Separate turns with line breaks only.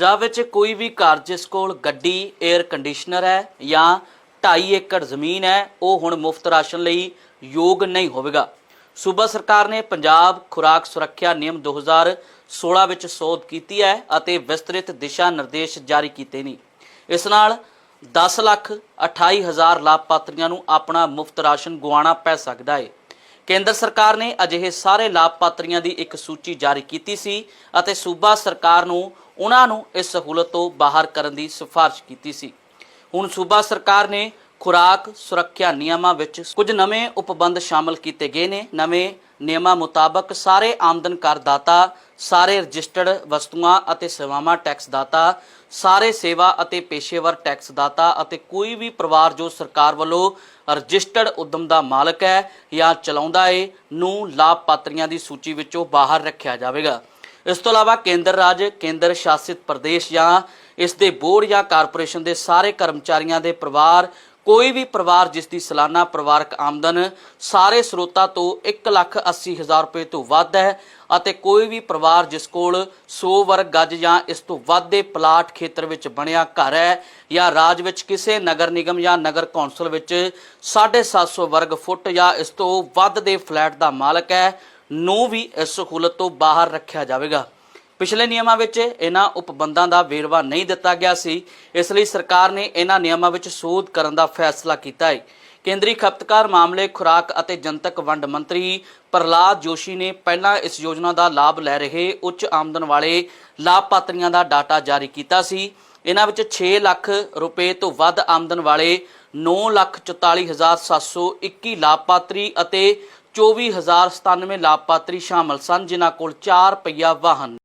ਪੰਜਾਬ ਵਿੱਚ ਕੋਈ ਵੀ ਘਰ ਜਿਸ ਕੋਲ ਗੱਡੀ 에ਅਰ ਕੰਡੀਸ਼ਨਰ ਹੈ ਜਾਂ 2.5 ਏਕੜ ਜ਼ਮੀਨ ਹੈ, ਉਹ ਹੁਣ ਮੁਫਤ ਰਾਸ਼ਨ ਲਈ ਯੋਗ ਨਹੀਂ ਹੋਵੇਗਾ। ਸੂਬਾ ਸਰਕਾਰ ਨੇ ਪੰਜਾਬ ਖੁਰਾਕ ਸੁਰੱਖਿਆ ਨਿਯਮ 2016 ਵਿੱਚ ਸੋਧ ਕੀਤੀ ਹੈ ਅਤੇ ਵਿਸਤ੍ਰਿਤ ਦਿਸ਼ਾ ਨਿਰਦੇਸ਼ ਜਾਰੀ ਕੀਤੇ ਨੇ। ਇਸ ਨਾਲ 10 ਲੱਖ 28 ਹਜ਼ਾਰ ਲਾਭਪਾਤਰੀਆਂ ਨੂੰ ਆਪਣਾ ਮੁਫਤ ਰਾਸ਼ਨ ਗਵਾਉਣਾ ਪੈ ਸਕਦਾ ਹੈ। ਕੇਂਦਰ ਸਰਕਾਰ ਨੇ ਅਜਿਹੇ ਸਾਰੇ ਲਾਭਪਾਤਰੀਆਂ ਦੀ ਇੱਕ ਸੂਚੀ ਜਾਰੀ ਕੀਤੀ ਸੀ ਅਤੇ ਸੂਬਾ ਸਰਕਾਰ ਨੂੰ ਉਹਨਾਂ ਨੂੰ ਇਸ ਸਹੂਲਤ ਤੋਂ ਬਾਹਰ ਕਰਨ ਦੀ ਸਿਫਾਰਿਸ਼ ਕੀਤੀ ਸੀ। ਹੁਣ ਸੂਬਾ ਸਰਕਾਰ ਨੇ ਖੁਰਾਕ ਸੁਰੱਖਿਆ ਨਿਯਮਾਂ ਵਿੱਚ ਕੁਝ ਨਵੇਂ ਉਪਬੰਧ ਸ਼ਾਮਲ ਕੀਤੇ ਗਏ ਨੇ। ਨਵੇਂ ਨਿਯਮਾਂ ਮੁਤਾਬਕ ਸਾਰੇ ਆਮਦਨ ਕਰਦਾਤਾ, ਸਾਰੇ ਰਜਿਸਟਰਡ ਵਸਤੂਆਂ ਅਤੇ ਸੇਵਾਵਾਂ ਟੈਕਸ ਦਾਤਾ, ਸਾਰੇ ਸੇਵਾ ਅਤੇ ਪੇਸ਼ੇਵਰ ਟੈਕਸ ਦਾਤਾ ਅਤੇ ਕੋਈ ਵੀ ਪਰਿਵਾਰ ਜੋ ਸਰਕਾਰ ਵੱਲੋਂ ਰਜਿਸਟਰਡ ਉਦਮ ਦਾ ਮਾਲਕ ਹੈ ਜਾਂ ਚਲਾਉਂਦਾ ਹੈ ਨੂੰ ਲਾਭਪਾਤਰੀਆਂ ਦੀ ਸੂਚੀ ਵਿੱਚੋਂ ਬਾਹਰ ਰੱਖਿਆ ਜਾਵੇਗਾ। ਇਸ ਤੋਂ ਇਲਾਵਾ ਕੇਂਦਰ ਰਾਜ, ਕੇਂਦਰ ਸ਼ਾਸਿਤ ਪ੍ਰਦੇਸ਼ ਜਾਂ ਇਸ ਦੇ ਬੋਰਡ ਜਾਂ ਕਾਰਪੋਰੇਸ਼ਨ ਦੇ ਸਾਰੇ ਕਰਮਚਾਰੀਆਂ ਦੇ ਪਰਿਵਾਰ, ਕੋਈ ਵੀ ਪਰਿਵਾਰ ਜਿਸ ਦੀ ਸਾਲਾਨਾ ਪਰਿਵਾਰਕ ਆਮਦਨ ਸਾਰੇ ਸਰੋਤਾਂ ਤੋਂ 180000 ਰੁਪਏ ਤੋਂ ਵੱਧ ਹੈ ਅਤੇ ਕੋਈ ਵੀ ਪਰਿਵਾਰ ਜਿਸ ਕੋਲ 100 ਵਰਗ ਗੱਜ ਜਾਂ ਇਸ ਤੋਂ ਵੱਧ ਦੇ ਪਲਾਟ ਖੇਤਰ ਵਿੱਚ ਬਣਿਆ ਘਰ ਹੈ ਜਾਂ ਰਾਜ ਵਿੱਚ ਕਿਸੇ ਨਗਰ ਨਿਗਮ ਜਾਂ ਨਗਰ ਕੌਂਸਲ ਵਿੱਚ 750 ਵਰਗ ਫੁੱਟ ਜਾਂ ਇਸ ਤੋਂ ਵੱਧ ਦੇ ਫਲੈਟ ਦਾ ਮਾਲਕ ਹੈ ਨੂੰ ਵੀ ਇਸ ਸਹੂਲਤ ਤੋਂ ਬਾਹਰ ਰੱਖਿਆ ਜਾਵੇਗਾ। ਪਿਛਲੇ ਨਿਯਮਾਂ ਵਿੱਚ ਇਹਨਾਂ ਉਪਬੰਧਾਂ ਦਾ ਵੇਰਵਾ ਨਹੀਂ ਦਿੱਤਾ ਗਿਆ ਸੀ। ਇਸ ਲਈ ਸਰਕਾਰ ਨੇ ਇਹਨਾਂ ਨਿਯਮਾਂ ਵਿੱਚ ਸੋਧ ਕਰਨ ਦਾ ਫੈਸਲਾ ਕੀਤਾ ਹੈ। ਕੇਂਦਰੀ ਖਪਤਕਾਰ ਮਾਮਲੇ, ਖੁਰਾਕ ਅਤੇ ਜਨਤਕ ਵੰਡ ਮੰਤਰੀ ਪ੍ਰਲਾਦ ਜੋਸ਼ੀ ਨੇ ਪਹਿਲਾਂ ਇਸ ਯੋਜਨਾ ਦਾ ਲਾਭ ਲੈ ਰਹੇ ਉੱਚ ਆਮਦਨ ਵਾਲੇ ਲਾਭਪਾਤਰੀਆਂ ਦਾ ਡਾਟਾ ਜਾਰੀ ਕੀਤਾ ਸੀ। ਇਹਨਾਂ ਵਿੱਚ 6 ਲੱਖ ਰੁਪਏ ਤੋਂ ਵੱਧ ਆਮਦਨ ਵਾਲੇ 944721 ਲਾਭਪਾਤਰੀ ਅਤੇ 24097 ਲਾਭਪਾਤਰੀ ਸ਼ਾਮਲ ਸਨ ਜਿਨ੍ਹਾਂ ਕੋਲ 4 ਪਹੀਆ ਵਾਹਨ